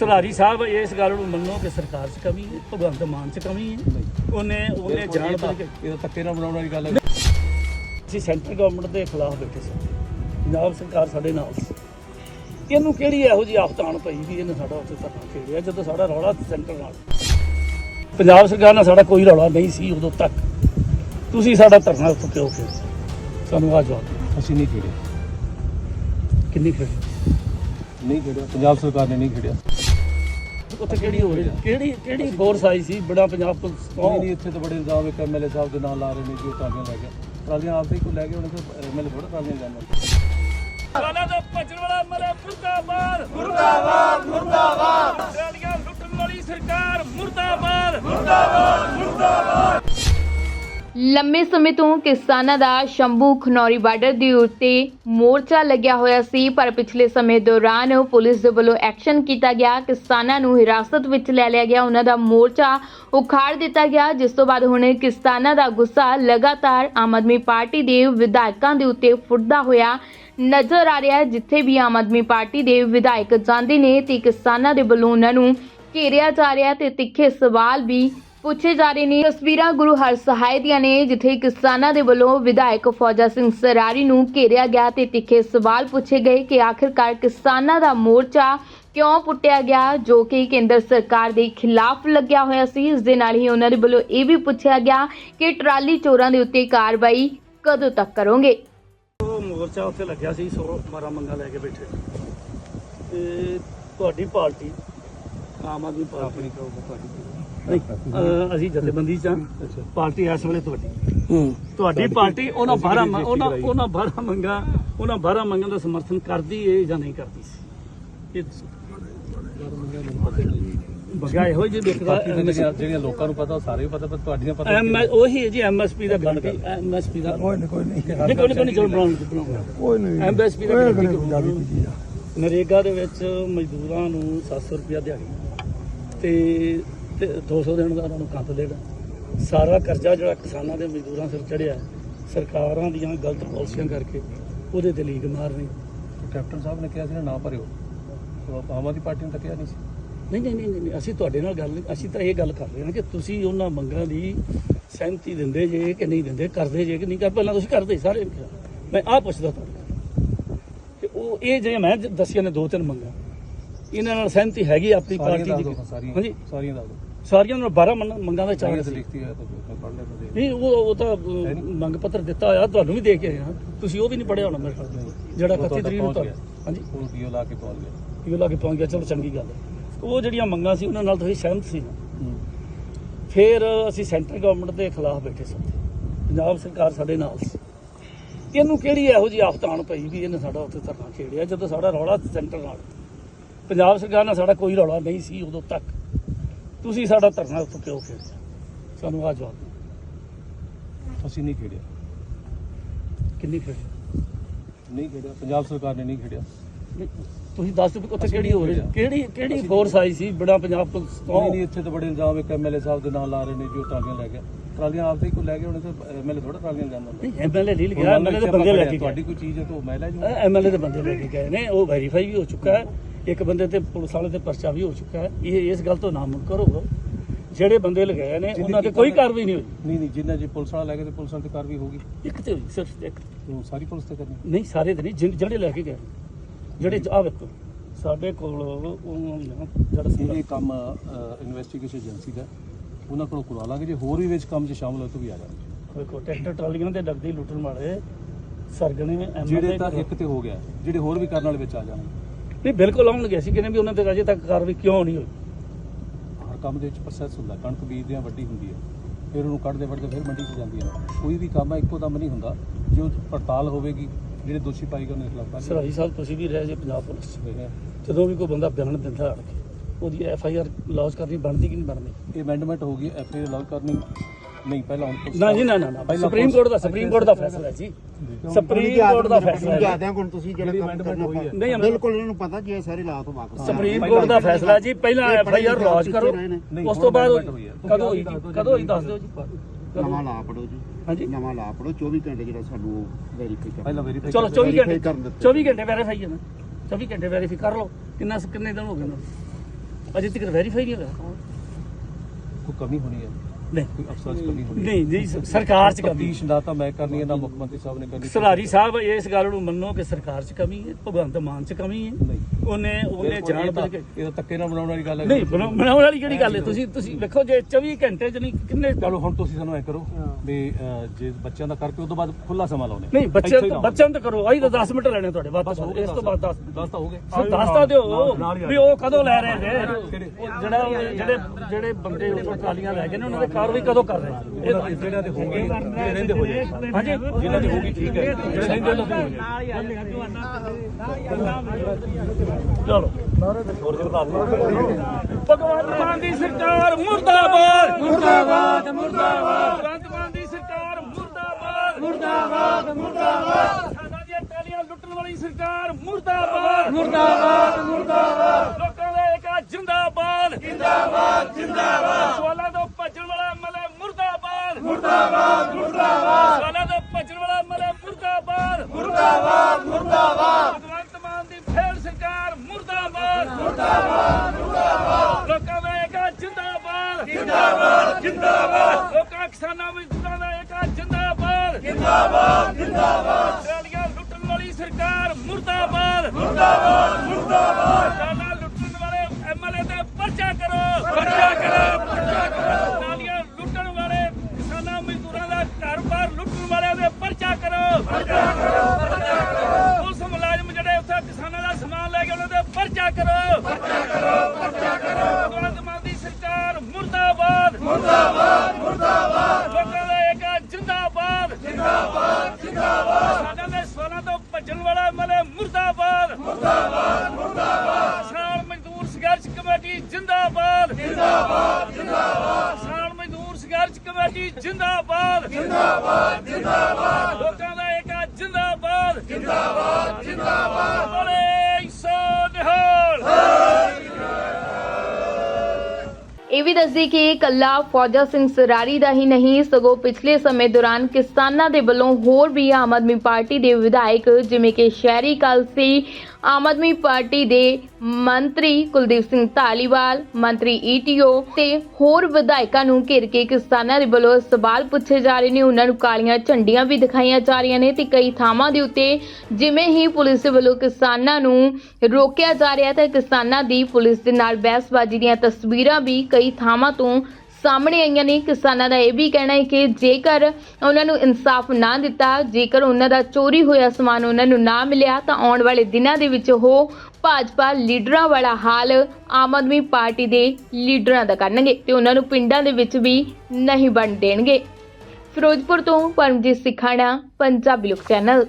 ਸਲਾਰੀ ਸਾਹਿਬ ਇਸ ਗੱਲ ਨੂੰ ਮੰਨੋ ਕਿ ਸਰਕਾਰ 'ਚ ਕਮੀ ਹੈ ਭਗਵੰਤ ਮਾਨ 'ਚ ਕਮੀ ਹੈ। ਉਹਨੇ ਉਹਨੇ ਜਾਣ ਬੁੱਝ ਕੇ ਇਹ ਤਾਂ ਧੱਕੇ ਨਾਲ ਬਣਾਉਣ ਵਾਲੀ ਗੱਲ ਹੈ। ਅਸੀਂ ਸੈਂਟਰ ਗਵਰਨਮੈਂਟ ਦੇ ਖਿਲਾਫ ਬੈਠੇ ਸੀ। ਪੰਜਾਬ ਸਰਕਾਰ ਸਾਡੇ ਨਾਲ ਸੀ। ਇਹਨੂੰ ਕਿਹੜੀ ਇਹੋ ਜਿਹੀ ਆਫਤ ਆਣ ਪਈ ਵੀ ਇਹਨੇ ਸਾਡਾ ਉੱਥੇ ਧਰਨਾ ਛੇੜਿਆ ਜਦੋਂ ਸਾਡਾ ਰੌਲਾ ਸੈਂਟਰ ਨਾਲ। ਪੰਜਾਬ ਸਰਕਾਰ ਨਾਲ ਸਾਡਾ ਕੋਈ ਰੌਲਾ ਨਹੀਂ ਸੀ ਉਦੋਂ ਤੱਕ। ਤੁਸੀਂ ਸਾਡਾ ਧਰਨਾ ਉੱਥੇ ਕਿਉਂ ਖੇਡਿਆ? ਸਾਨੂੰ ਆ ਜਵਾਬ। ਅਸੀਂ ਨਹੀਂ ਖੇਡਿਆ ਕਿੰਨੀ ਖੇਡੀ? ਨਹੀਂ ਖੇਡਿਆ। ਪੰਜਾਬ ਸਰਕਾਰ ਨੇ ਨਹੀਂ ਖੇਡਿਆ। ਉੱਥੇ ਕਿਹੜੀ ਹੋ ਰਹੀ ਕਿਹੜੀ ਕਿਹੜੀ ਫੋਰਸ ਆਈ ਸੀ ਬੜਾ ਪੰਜਾਬ ਪੁਲਿਸ ਨਹੀਂ ਨਹੀਂ ਇੱਥੇ ਤਾਂ ਬੜੇ ਇਲਜ਼ਾਮ ਇੱਕ ਐਮਐਲਏ ਸਾਹਿਬ ਦੇ ਨਾਲ ਲਾ ਰਹੇ ਨੇ ਕਿ ਉਹ ਟਰਾਲੀਆਂ ਲੈ ਗਿਆ ਟਰਾਲੀਆਂ ਆਪੇ ਹੀ ਕੋਈ ਲੈ ਗਏ ਉਹਨੇ ਤਾਂ ਐਮਐਲਏ ਥੋੜਾ ਟਰਾਲੀਆਂ ਜਾਣਾ ਸਾਲਾ ਦਾ ਭੱਜਣ ਵਾਲਾ ਮਰੇ ਮੁਰਦਾਬਾਦ। ਮੁਰਦਾਬਾਦ ਮੁਰਦਾਬਾਦ। ਟਰਾਲੀਆਂ ਲੁੱਟਣ ਵਾਲੀ ਸਰਕਾਰ ਮੁਰਦਾਬਾਦ ਲੰਮੇ ਸਮੇਂ ਤੋਂ ਕਿਸਾਨਾਂ ਦਾ ਸ਼ੰਭੂ ਖਨੌਰੀ ਬਾਰਡਰ ਦੇ ਉੱਤੇ ਮੋਰਚਾ ਲੱਗਿਆ ਹੋਇਆ ਸੀ, ਪਰ ਪਿਛਲੇ ਸਮੇਂ ਦੌਰਾਨ ਪੁਲਿਸ ਦੇ ਵੱਲੋਂ ਐਕਸ਼ਨ ਕੀਤਾ ਗਿਆ। ਕਿਸਾਨਾਂ ਨੂੰ ਹਿਰਾਸਤ ਵਿੱਚ ਲੈ ਲਿਆ ਗਿਆ। ਉਹਨਾਂ ਦਾ ਮੋਰਚਾ ਉਖਾੜ ਦਿੱਤਾ ਗਿਆ, ਜਿਸ ਤੋਂ ਬਾਅਦ ਹੁਣ ਕਿਸਾਨਾਂ ਦਾ ਗੁੱਸਾ ਲਗਾਤਾਰ ਆਮ ਆਦਮੀ ਪਾਰਟੀ ਦੇ ਵਿਧਾਇਕਾਂ ਦੇ ਉੱਤੇ ਫੁੱਟਦਾ ਹੋਇਆ ਨਜ਼ਰ ਆ ਰਿਹਾ ਹੈ। ਜਿੱਥੇ ਵੀ ਆਮ ਆਦਮੀ ਪਾਰਟੀ ਦੇ ਵਿਧਾਇਕ ਜਾਂਦੇ ਨੇ ਤੇ ਕਿਸਾਨਾਂ ਦੇ ਵੱਲੋਂ ਉਹਨਾਂ ਨੂੰ ਘੇਰਿਆ ਜਾ ਰਿਹਾ ਤੇ ਤਿੱਖੇ ਸਵਾਲ ਵੀ ਪੁੱਛੇ ਜਾ ਰਹੇ ਨੇ ਤਸਵੀਰਾਂ ਗੁਰੂ ਹਰਸਹਾਏ ਦੀਆਂ ਨੇ ਜਿੱਥੇ ਕਿਸਾਨਾਂ ਦੇ ਵੱਲੋਂ ਵਿਧਾਇਕ ਫੌਜਾ ਸਿੰਘ ਸਰਾਰੀ ਨੂੰ ਘੇਰਿਆ ਗਿਆ ਤੇ ਤਿੱਖੇ ਸਵਾਲ ਪੁੱਛੇ ਗਏ ਕਿ ਆਖਿਰਕਾਰ ਕਿਸਾਨਾਂ ਦਾ ਮੋਰਚਾ ਕਿਉਂ ਪੁੱਟਿਆ ਗਿਆ ਜੋ ਕਿ ਕੇਂਦਰ ਸਰਕਾਰ ਦੇ ਖਿਲਾਫ ਲੱਗਿਆ ਹੋਇਆ ਸੀ। ਇਸ ਦੇ ਨਾਲ ਹੀ ਉਹਨਾਂ ਦੇ ਵੱਲੋਂ ਇਹ ਵੀ ਪੁੱਛਿਆ ਗਿਆ ਕਿ ਟਰਾਲੀ ਚੋਰਾਂ ਦੇ ਉੱਤੇ ਕਾਰਵਾਈ ਕਦੋਂ ਤੱਕ ਕਰੋਗੇ? ਉਹ ਮੋਰਚਾ ਉੱਥੇ ਲੱਗਿਆ ਸੀ 100 12 ਮੰਗਾ ਲੈ ਕੇ ਬੈਠੇ। ਤੇ ਤੁਹਾਡੀ ਪਾਰਟੀ ਆਮ ਆਦਮੀ ਪਾਰਟੀ। ਆਪਣੀ ਕਹੋ ਤੁਹਾਡੀ ਨਹੀਂ, ਅਸੀਂ ਜਥੇਬੰਦੀ ਚ ਹਾਂ। ਪਾਰਟੀ ਇਸ ਵੇਲੇ ਤੁਹਾਡੀ। ਹੂੰ। ਤੁਹਾਡੀ ਪਾਰਟੀ ਉਹਨਾਂ ਅਸੀਂ 12 ਕਿਹੜੀ ਉਹਨਾਂ? ਉਹਨਾਂ 12 ਮੰਗਾ ਉਹਨਾਂ 12 ਮੰਗਾਂ ਦਾ ਸਮਰਥਨ ਕਰਦੀ ਏ ਜਾਂ ਨਹੀਂ ਕਰਦੀ ਸੀ? ਇਹ ਦੱਸੋ। ਮੰਗਾ ਇਹੋ ਜਿਹੀ ਦੇਖਦਾ ਬਾਕੀ ਤਾਂ ਜਿਹੜੀਆਂ ਜਿਹੜੀਆਂ ਲੋਕਾਂ ਨੂੰ ਪਤਾ ਉਹ ਸਾਰੇ ਹੀ ਪਤਾ ਪਰ ਤੁਹਾਡੀਆਂ ਪਤਾ ਐਮ ਉਹੀ ਹੈ ਜੀ ਐਮਐਸਪੀ ਦਾ ਗੱਲ ਕੀ ਐਮਐਸਪੀ ਦਾ ਕੋਈ ਨਹੀਂ ਕੋਈ ਨਹੀਂ। ਕੋਈ ਨਹੀਂ ਕੋਈ ਨਹੀਂ ਚਲੋ ਬਣਾਉਣ ਬਣਾਉਣ ਕੋਈ ਨਹੀਂ। ਐਮਐਸਪੀ ਦਾ ਗੱਲ ਕੀ ਪੰਜਾਬੀ ਕੀਤੀ ਆ ਨਰੇਗਾ ਦੇ ਵਿੱਚ ਮਜ਼ਦੂਰਾਂ ਨੂੰ 700 ਰੁਪਇਆ ਦਿਹਾੜੀ। ਤੇ ਤੇ 200 ਦਿਨ ਦਾ ਉਹਨਾਂ ਨੂੰ ਕੰਤ ਦੇਣਾ ਸਾਰਾ ਕਰਜ਼ਾ ਜਿਹੜਾ ਕਿਸਾਨਾਂ ਦੇ ਮਜ਼ਦੂਰਾਂ ਸਿਰ ਚੜਿਆ ਸਰਕਾਰਾਂ ਦੀਆਂ ਗਲਤ ਪਾਲਿਸੀਆਂ ਕਰਕੇ ਉਹਦੇ ਤੇ ਲੀਕ ਮਾਰਨੀ। ਕੈਪਟਨ ਸਾਹਿਬ ਨੇ ਕਿਹਾ ਸੀ ਨਾ ਭਰਿਓ। ਆਮ ਆਦਮੀ ਪਾਰਟੀ ਨੇ ਤਾਂ ਕਿਹਾ ਨਹੀਂ ਸੀ। ਨਹੀਂ ਨਹੀਂ ਨਹੀਂ ਅਸੀਂ ਤੁਹਾਡੇ ਨਾਲ ਗੱਲ ਅਸੀਂ ਤਾਂ ਇਹ ਗੱਲ ਕਰ ਰਹੇ ਹਾਂ ਕਿ ਤੁਸੀਂ ਉਹਨਾਂ ਮੰਗਾਂ ਦੀ ਸਹਿਮਤੀ ਦਿੰਦੇ ਜੇ ਕਿ ਨਹੀਂ ਦਿੰਦੇ ਕਰਦੇ ਜੇ ਕਿ ਨਹੀਂ ਕਰ ਪਹਿਲਾਂ ਤੁਸੀਂ ਕਰਦੇ ਸਾਰੇ। ਮੈਂ ਆਹ ਪੁੱਛਦਾ ਤੁਹਾਨੂੰ ਕਿ ਉਹ ਇਹ ਜੇ ਮੈਂ ਦੱਸੀਆਂ ਨੇ ਦੋ ਤਿੰਨ ਮੰਗਾਂ ਇਹਨਾਂ ਨਾਲ ਸਹਿਮਤੀ ਹੈਗੀ ਆਪਣੀ ਪਾਰਟੀ ਦੀ ਹਾਂਜੀ। ਸਾਰੀਆਂ ਦੱਸ ਦਿਓ। ਸਾਰੀਆਂ ਨਾਲ 12 ਮੰਨ- ਮੰਗਾਂ ਦਾ ਤਾਂ ਸੀ। ਲਿਖਤੀ ਹੈ ਤਾਂ ਪੜ੍ਹ ਲੈਂਦਾ ਦੇ ਨਹੀਂ ਉਹ ਉਹ ਤਾਂ ਮੰਗ ਪੱਤਰ ਦਿੱਤਾ ਹੋਇਆ ਤੁਹਾਨੂੰ ਵੀ ਦੇ ਕੇ ਆਏ ਹਾਂ। ਤੁਸੀਂ ਉਹ ਵੀ ਨਹੀਂ ਪੜਿਆ ਹੋਣਾ ਮੇਰੇ ਖਿਆਲ। ਜਿਹੜਾ ਉਹ 31 ਤੁਹਾਡਾ ਤਰੀਕ ਨੂੰ ਤੁਹਾਡਾ ਹਾਂਜੀ। ਉਹ ਡੀਓ ਲਾ ਕੇ ਪਹੁੰਚ ਗਿਆ। ਇਹ ਲਾ ਕੇ ਪਹੁੰਚ ਗਿਆ ਚਲੋ ਚੰਗੀ ਗੱਲ ਉਹ ਜਿਹੜੀਆਂ ਮੰਗਾਂ ਸੀ ਉਹਨਾਂ ਨਾਲ ਤੁਸੀਂ ਸਹਿਮਤ ਸੀ ਨਾ? ਫਿਰ ਅਸੀਂ ਸੈਂਟਰ ਗਵਰਨਮੈਂਟ ਦੇ ਖਿਲਾਫ ਬੈਠੇ ਸੀ ਪੰਜਾਬ ਸਰਕਾਰ ਸਾਡੇ ਨਾਲ ਸੀ। ਇਹਨੂੰ ਕਿਹੜੀ ਇਹੋ ਜਿਹੀ ਆਫਤ ਆਣ ਪਈ ਵੀ ਇਹਨੇ ਸਾਡਾ ਉੱਥੇ ਧਰਨਾ ਛੇੜਿਆ ਜਦੋਂ ਸਾਡਾ ਰੌਲਾ ਸੈਂਟਰ ਨਾਲ। ਪੰਜਾਬ ਸਰਕਾਰ ਨਾਲ ਸਾਡਾ ਕੋਈ ਰੌਲਾ ਨਹੀਂ ਸੀ ਉਦੋਂ ਤੱਕ। ਤੁਸੀਂ ਸਾਡਾ ਧਰਨਾ ਉੱਥੇ ਕਿਉਂ ਖੇਡਿਆ ਸਾਨੂੰ ਆ ਜਵਾਬ ਦਿਓ। ਅਸੀਂ ਨਹੀਂ ਖੇਡਿਆ। ਕਿੰਨੀ ਖੇਡੀ ਨਹੀਂ ਖੇਡਿਆ। ਪੰਜਾਬ ਸਰਕਾਰ ਨੇ ਨਹੀਂ ਖੇਡਿਆ। ਤੁਸੀਂ ਦੱਸ ਦਿਓ ਵੀ ਉੱਥੇ ਅਸੀਂ ਕਿਹੜੀ ਹੋ ਰਹੀ ਕਿਹੜੀ ਕਿਹੜੀ ਅਸੀਂ ਫੋਰਸ ਆਈ ਸੀ? ਬੜਾ ਪੰਜਾਬ ਤੋਂ ਨਹੀਂ ਨਹੀਂ ਇੱਥੇ ਤਾਂ ਬੜੇ ਇਲਜ਼ਾਮ ਇੱਕ ਐਮਐਲਏ ਸਾਹਿਬ ਦੇ ਨਾਲ ਲਾ ਰਹੇ ਨੇ ਕਿ ਉਹ ਟਰਾਲੀਆਂ ਲੈ ਗਿਆ। ਟਰਾਲੀਆਂ ਆਪੇ ਹੀ ਕੋਈ ਲੈ ਗਏ ਉਹਨੇ ਤਾਂ ਐਮਐਲਏ ਥੋੜਾ ਟਰਾਲੀਆਂ ਜਾਣਾ ਨਹੀਂ ਐਮਐਲਏ ਨਹੀਂ ਗਿਆ ਐਮਐਲਏ ਦੇ ਬੰਦੇ ਲੈ ਕੇ ਗਏ। ਤੁਹਾਡੀ ਕੋਈ ਚੀਜ਼ ਹੈ ਤਾਂ ਉਹ ਮੈਂ ਲੈ ਜਾਊਂਗਾ। ਐਮਐਲਏ ਦੇ ਬੰਦੇ ਲੈ ਕੇ ਗਏ ਨੇ ਉਹ ਵੈਰੀਫਾਈ ਵੀ ਹੋ ਚੁੱਕਾ ਹੈ। ਇੱਕ ਬੰਦੇ ਤੇ ਪੁਲਿਸ ਵਾਲੇ ਤੇ ਪਰਚਾ ਵੀ ਹੋ ਚੁੱਕਾ ਹੈ। ਇਹ ਇਸ ਗੱਲ ਤੋਂ ਨਾ ਮੁਨਕਰ ਕਰੋ ਜਿਹੜੇ ਬੰਦੇ ਲਗਾਏ ਨੇ ਉਹਨਾਂ ਤੇ ਕੋਈ ਕਾਰਵਾਈ ਨਹੀਂ ਹੋਈ। ਨਹੀਂ ਨਹੀਂ ਜਿੰਨਾ ਜੇ ਪੁਲਿਸ ਵਾਲਾ ਲੈ ਗਿਆ ਤੇ ਪੁਲਿਸ ਵਾਲੇ ਤੇ ਕਾਰਵਾਈ ਹੋਗੀ ਇੱਕ ਤੇ ਹੋਈ ਸਿਰਫ ਇੱਕ। ਉਹ ਸਾਰੀ ਪੁਲਿਸ ਤੇ ਕਰਨੀ? ਨਹੀਂ ਸਾਰੇ ਤੇ ਨਹੀਂ ਜਿਨ- ਜਿਹੜੇ ਲੈ ਕੇ ਗਏ। ਜਿਹੜੇ ਆ ਵੇਖੋ ਸਾਡੇ ਕੋਲ ਉਹ ਜਿਹੜਾ ਸੀ ਇਹ ਕੰਮ ਇਨਵੈਸਟੀਗੇਸ਼ਨ ਏਜੰਸੀ ਦਾ ਉਹਨਾਂ ਕੋਲੋਂ ਕਰਵਾ ਲਾਂਗੇ ਜੇ ਹੋਰ ਵੀ ਵਿੱਚ ਕੰਮ 'ਚ ਸ਼ਾਮਲ ਹੋਏ ਤਾਂ ਵੀ ਆ ਜਾਣਗੇ। ਵੇਖੋ ਟਰੈਕਟਰ ਟਰਾਲੀਆਂ ਦੇ ਡੱਗਦੀ ਲੁੱਟਣ ਵਾਲੇ ਸਰਗਣੇ MLA ਜਿਹੜੇ ਤਾਂ ਇੱਕ ਤੇ ਹੋ ਗਿਆ ਜਿਹੜੇ ਹੋਰ ਵੀ ਕਰਨ ਵਾਲੇ ਵਿੱਚ ਆ ਜਾਣਗੇ। ਨਹੀਂ ਬਿਲਕੁਲ ਆਉਣਗੇ ਅਸੀਂ ਕਹਿੰਦੇ ਵੀ ਉਹਨਾਂ ਤੇ ਅਜੇ ਤੱਕ ਕਾਰਵਾਈ ਕਿਉਂ ਨਹੀਂ ਹੋਈ? ਹਰ ਕੰਮ ਦੇ ਵਿੱਚ ਪ੍ਰੋਸੈਸ ਹੁੰਦਾ ਕਣਕ ਬੀਜਦੇ ਆ ਵੱਡੀ ਹੁੰਦੀ ਹੈ ਫਿਰ ਉਹਨੂੰ ਕੱਢਦੇ ਵੱਢਦੇ ਫਿਰ ਮੰਡੀ 'ਚ ਜਾਂਦੀ ਹੈ। ਕੋਈ ਵੀ ਕੰਮ ਹੈ ਇੱਕੋ ਦਮ ਨਹੀਂ ਹੁੰਦਾ। ਜੋ ਪੜਤਾਲ ਹੋਵੇਗੀ ਜਿਹੜੇ ਦੋਸ਼ੀ ਪਾਈ ਗਏ ਉਹਨਾਂ ਦੇ ਖਿਲਾਫ ਸਰਾਈ ਸਾਹਿਬ ਤੁਸੀਂ ਵੀ ਰਹੇ ਜੇ ਪੰਜਾਬ ਪੁਲਿਸ ਜਦੋਂ ਵੀ ਕੋਈ ਬੰਦਾ ਬਿਆਨ ਦਿੰਦਾ ਅੜ ਕੇ ਉਹਦੀ ਐਫ ਆਈ ਆਰ ਲੌਂਚ ਕਰਨੀ ਬਣਦੀ ਕਿ ਨਹੀਂ ਬਣਦੀ? ਇਹ ਅਮੈਂਡਮੈਂਟ ਹੋ ਗਈ ਐਫ ਆਈ ਅਲਾਉ ਕਰਨੀ। ਨਹੀਂ ਪਹਿਲਾਂ ਨਾ ਜੀ ਨਾ ਨਾ ਨਾ। ਸੁਪਰੀਮ ਕੋਰਟ ਦਾ ਸੁਪਰੀਮ ਕੋਰਟ ਦਾ ਫੈਸਲਾ ਹੈ ਜੀ। ਸੁਪਰੀਮ ਕੋਰਟ ਦਾ ਫੈਸਲਾ ਹੈ ਜ਼ਿਆਦਾ ਹੁਣ ਤੁਸੀਂ ਜਿਹੜਾ ਕੰਮ ਕਰਨਾ ਹੋਈ ਹੈ। ਨਹੀਂ ਬਿਲਕੁਲ ਇਹਨਾਂ ਨੂੰ ਪਤਾ ਜੀ ਇਹ ਸਾਰੇ ਲਾਅ ਤੋਂ ਵਾਕਫ ਸੁਪਰੀਮ ਕੋਰਟ ਦਾ ਫੈਸਲਾ ਜੀ ਪਹਿਲਾਂ ਐਫ ਆਈ ਆਰ ਲੌਂਚ ਕਰੋ। ਉਸ ਤੋਂ ਬਾਅਦ ਹੈ। ਕਦੋਂ ਹੋਈ? ਕਦੋਂ ਹੋਈ? ਦੱਸ ਦਿਓ ਜੀ। ਨਵਾਂ ਲਾਅ ਪੜੋ ਜੀ। ਹਾਂਜੀ? ਨਵਾਂ ਲਾਅ ਪੜੋ 24 ਘੰਟੇ ਜਿਹੜਾ ਸਾਨੂੰ ਵੈਰੀਫਾਈ ਕਰਨਾ ਪਹਿਲਾਂ ਵੈਰੀਫਾਈ ਚਲੋ 24 verify ਘੰਟੇ ਕਰਨ ਦਿੱਤੇ। 24 ਘੰਟੇ ਵੈਰੀਫਾਈ ਹੈ ਨਾ। 24 ਘੰਟੇ ਵੈਰੀਫਾਈ ਕਰ ਲਓ। ਕਿੰਨਾ ਕਿੰਨੇ ਦਿਨ ਹੋ ਗਏ ਨਾ? ਅਜੇ ਤੱਕ ਵੈਰੀਫਾਈ ਨਹੀਂ ਹੋਇਆ। ਕੋਈ ਕਮੀ ਹੋਣੀ ਹੈ। ਨਹੀਂ। ਕੋਈ ਅਫਸਰ 'ਚ ਕਮੀ ਹੋਣੀ ਨਹੀਂ ਜੀ ਸਰਕਾਰ 'ਚ ਕਮੀ ਤਫਤੀਸ਼ ਨਾ ਤਾਂ ਮੈਂ ਕਰਨੀ ਹੈ ਨਾ ਮੁੱਖ ਮੰਤਰੀ ਸਾਹਿਬ ਨੇ ਕਰਨੀ। ਸਲਾਰੀ ਸਾਹਿਬ ਇਸ ਗੱਲ ਨੂੰ ਮੰਨੋ ਕਿ ਸਰਕਾਰ 'ਚ ਕਮੀ ਹੈ ਭਗਵੰਤ ਮਾਨ 'ਚ ਕਮੀ ਹੈ। ਨਹੀਂ। ਉਹਨੇ ਉਹਨੇ ਜਾਣ ਬੁੱਝ ਕੇ ਇਹ ਤਾਂ ਧੱਕੇ ਨਾਲ ਬਣਾਉਣ ਵਾਲੀ ਗੱਲ ਹੈ। ਨਹੀਂ ਬਣਾ- ਬਣਾਉਣ ਵਾਲੀ ਕਿਹੜੀ ਗੱਲ ਹੈ? ਤੁਸੀਂ ਤੁਸੀਂ ਵੇਖੋ ਜੇ 24 ਘੰਟੇ 'ਚ ਨਹੀਂ ਕਿੰਨੇ ਚਲੋ ਹੁਣ ਤੁਸੀਂ ਸਾਨੂੰ ਐ ਕਰੋ ਵੀ ਜੇ ਬੱਚਿਆਂ ਦਾ ਕਰਕੇ ਉਸ ਤੋਂ ਬਾਅਦ ਖੁੱਲਾ ਸਮਾਂ ਲਾਉਣੇ ਨਹੀਂ ਬੱਚਿਆਂ ਤੋਂ। ਬੱਚਿਆਂ ਤੋਂ ਕਰੋ। ਆਹੀ ਤਾਂ 10 ਮਿੰਟ ਲੈਣੇ ਤੁਹਾਡੇ ਗਏ ਇਸ ਤੋਂ ਬਾਅਦ 10 10 ਤਾਂ ਹੋ ਗਏ। ਸੋ ਦੱਸਤਾ ਦਿਓ ਵੀ ਉਹ ਕਦੋਂ ਲੈ ਰਹੇ ਨੇ? ਉਹ ਜਿਹੜਾ ਉਹ ਜਿਹੜੇ ਜਿਹੜੇ ਬੰਦੇ ਉੱਪਰ ਟਰਾਲੀਆਂ ਲੈ ਗਏ ਨੇ ਉਹਨਾਂ ਦੇ ਕਾਰਵਾਈ ਕਦੋਂ ਕਰ ਰਹੇ ਇਹ ਤਾਂ ਜਿਹੜਿਆਂ ਦੇ ਹੋਗੇ ਜਿਹੜੇ ਰਹਿੰਦੇ ਹੋ ਜਾਏ ਹਾਂਜੀ। ਜਿਨ੍ਹਾਂ ਦੀ ਹੋਗੀ ਠੀਕ ਹੈ। ਜਿਹੜੇ ਰਹਿੰਦੇ ਉਹਨਾਂ ਦੇ ਚਲੋ। ਭਗਵੰਤ ਮਾਨ ਦੀ ਸਰਕਾਰ ਮੁਰਦਾਬਾਦ। ਮੁਰਦਾਬਾਦ ਮੁਰਦਾਬਾਦ। ਭਗਵੰਤ ਮਾਨ ਦੀ ਸਰਕਾਰ ਮੁਰਦਾਬਾਦ। ਮੁਰਦਾਬਾਦ ਮੁਰਦਾਬਾਦ। ਸਾਡਾ ਦੀਆਂ ਟਾਲੀਆਂ ਲੁੱਟਣ ਵਾਲੀ ਸਰਕਾਰ ਮੁਰਦਾਬਾਦ। ਮੁਰਦਾਬਾਦ ਮੁਰਦਾਬਾਦ ਲੋਕਾਂ ਦਾ ਏਕਾ ਜਿੰਦਾਬਾਦ ਜਿੰਦਾਬਾਦ ਜਿੰਦਾਬਾਦ ਸਵਾਲਾਂ ਤੋਂ ਭੱਜਣ ਵਾਲਾ ਮਲੇ ਮੁਰਦਾਬਾਦ ਮੁਰਦਾਬਾਦ ਮੁਰਦਾਬਾਦ ਸਵਾਲਾਂ ਤੋਂ ਭੱਜਣ ਵਾਲਾ ਮਲੇ ਮੁਰਦਾਬਾਦ ਮੁਰਦਾਬਾਦ ਮੁਰਦਾਬਾਦ ਭਗਵੰਤ ਮਾਨ ਦੀ ਫੇਲ ਸਰਕਾਰ ਮੁਰਦਾਬਾਦ ਮੁਰਦਾਬਾਦ ਮੁਰਦਾਬਾਦ ਲੋਕਾਂ ਦਾ ਏਕਾ ਜਿੰਦਾਬਾਦ ਜਿੰਦਾਬਾਦ। ਲੋਕਾਂ ਕਿਸਾਨਾਂ ਮਜ਼ਦੂਰਾਂ ਦਾ ਏਕਾ ਜਿੰਦਾਬਾਦ। ਜਿੰਦਾਬਾਦ ਜਿੰਦਾਬਾਦ। ਟਰਾਲੀਆਂ ਲੁੱਟਣ ਵਾਲੀ ਸਰਕਾਰ ਮੁਰਦਾਬਾਦ ਮੁਰਦਾਬਾਦ ਟਰਾਲੀਆਂ ਲੁੱਟਣ ਵਾਲੇ ਐਮਐਲਏ ਤੇ ਪਰਚਾ ਕਰੋ ਪਰਚਾ ਕਰੋ ਪਰਚਾ ਕਰੋ ਟਰਾਲੀਆਂ ਲੁੱਟਣ ਵਾਲੇ ਕਿਸਾਨਾਂ ਮਜ਼ਦੂਰਾਂ ਦਾ ਘਰ-ਬਾਰ ਲੁੱਟਣ ਵਾਲਿਆਂ ਦੇ ਪਰਚਾ ਕਰੋ ਪਰਚਾ ਕਰੋ ਪਰਚਾ ਕਰੋ ਪੁਲਿਸ ਮੁਲਾਜ਼ਮ ਜਿਹੜੇ ਉੱਥੇ ਕਿਸਾਨਾਂ ਦਾ ਸਮਾਨ ਲੈ ਕੇ ਉਹਨਾਂ ਦੇ ਪਰਚਾ ਕਰੋ ਪਰਚਾ ਕਰੋ ਪਰਚਾ ਕਰੋ ਭਗਵੰਤ ਮਾਨ ਦੀ ਸਰਕਾਰ ਮੁਰਦਾਬਾਦ ਮੁਰਦਾਬਾਦ ਮੁਰਦਾਬਾਦ ਲੋਕਾਂ ਦਾ ਏਕਾ ਜਿੰਦਾਬਾਦ ਜਿੰਦਾਬਾਦ ਜਿੰਦਾਬਾਦ ਸਾਡਾ ਦੇ ਸਵਾਲਾਂ ਤੋਂ ਭੱਜਣ ਵਾਲਾ ਮਲੇ ਮੁਰਦਾਬਾਦ ਮੁਰਦਾਬਾਦ ਮੁਰਦਾਬਾਦ ਕਿਸਾਨ ਮਜ਼ਦੂਰ ਸੰਘਰਸ਼ ਕਮੇਟੀ ਜਿੰਦਾਬਾਦ ਜਿੰਦਾਬਾਦ ਜਿੰਦਾਬਾਦ ਕਿਸਾਨ ਮਜ਼ਦੂਰ ਕਮੇਟੀ ਜਿੰਦਾਬਾਦ। ਜਿੰਦਾਬਾਦ ਜਿੰਦਾਬਾਦ। ਲੋਕਾਂ ਦਾ ਏਕਾ ਜਿੰਦਾਬਾਦ। ਜਿੰਦਾਬਾਦ ਜਿੰਦਾਬਾਦ। ਬੋਲੇ ਸੋ ਨਿਹਾਲ ਇਹ ਵੀ ਦੱਸਦੀ ਕਿ ਕੱਲਾ ਫੌਜਾ ਸਿੰਘ ਸਰਾਰੀ ਦਾ ਹੀ ਨਹੀਂ ਸਗੋਂ ਪਿਛਲੇ ਸਮੇਂ ਦੌਰਾਨ ਕਿਸਾਨਾਂ ਦੇ ਵੱਲੋਂ ਹੋਰ ਵੀ ਆਮ ਆਦਮੀ ਪਾਰਟੀ ਦੇ ਵਿਧਾਇਕ ਜਿਵੇਂ ਕਿ ਸ਼ਹਿਰੀ ਕਲਸੀ ਆਮ ਆਦਮੀ ਪਾਰਟੀ ਦੇ ਮੰਤਰੀ ਕੁਲਦੀਪ ਸਿੰਘ ਧਾਲੀਵਾਲ, ਮੰਤਰੀ ਈਟੀਓ ਤੇ ਹੋਰ ਵਿਧਾਇਕਾਂ ਨੂੰ ਘੇਰ ਕੇ ਕਿਸਾਨਾਂ ਦੇ ਵੱਲੋਂ ਸਵਾਲ ਪੁੱਛੇ ਜਾ ਰਹੇ ਨੇ। ਉਹਨਾਂ ਨੂੰ ਕਾਲੀਆਂ ਝੰਡੀਆਂ ਵੀ ਦਿਖਾਈਆਂ ਜਾ ਰਹੀਆਂ ਨੇ ਤੇ ਕਈ ਥਾਵਾਂ ਦੇ ਉੱਤੇ ਜਿਵੇਂ ਹੀ ਪੁਲਿਸ ਦੇ ਵੱਲੋਂ ਕਿਸਾਨਾਂ ਨੂੰ ਰੋਕਿਆ ਜਾ ਰਿਹਾ ਤਾਂ ਕਿਸਾਨਾਂ ਦੀ ਪੁਲਿਸ ਦੇ ਨਾਲ ਬਹਿਸਬਾਜ਼ੀ ਦੀਆਂ ਤਸਵੀਰਾਂ ਵੀ ਕਈ ਥਾਵਾਂ ਤੋਂ ਸਾਹਮਣੇ ਆਈਆਂ ਨੇ। ਕਿਸਾਨਾਂ ਦਾ ਇਹ ਵੀ ਕਹਿਣਾ ਹੈ ਕਿ ਜੇਕਰ ਉਹਨਾਂ ਨੂੰ ਇਨਸਾਫ ਨਾ ਦਿੱਤਾ, ਜੇਕਰ ਉਹਨਾਂ ਦਾ ਚੋਰੀ ਹੋਇਆ ਸਮਾਨ ਉਹਨਾਂ ਨੂੰ ਨਾ ਮਿਲਿਆ, ਤਾਂ ਆਉਣ ਵਾਲੇ ਦਿਨਾਂ ਦੇ ਵਿੱਚ ਉਹ ਭਾਜਪਾ ਲੀਡਰਾਂ ਵਾਲਾ ਹਾਲ ਆਮ ਆਦਮੀ ਪਾਰਟੀ ਦੇ ਲੀਡਰਾਂ ਦਾ ਕਰਨਗੇ ਤੇ ਉਹਨਾਂ ਨੂੰ ਪਿੰਡਾਂ ਦੇ ਵਿੱਚ ਵੀ ਨਹੀਂ ਬਣ ਦੇਣਗੇ। ਫਿਰੋਜ਼ਪੁਰ ਤੋਂ ਪਰਮਜੀਤ ਸਿਖਾਣਾ, ਪੰਜਾਬੀ ਲੋਕ ਚੈਨਲ।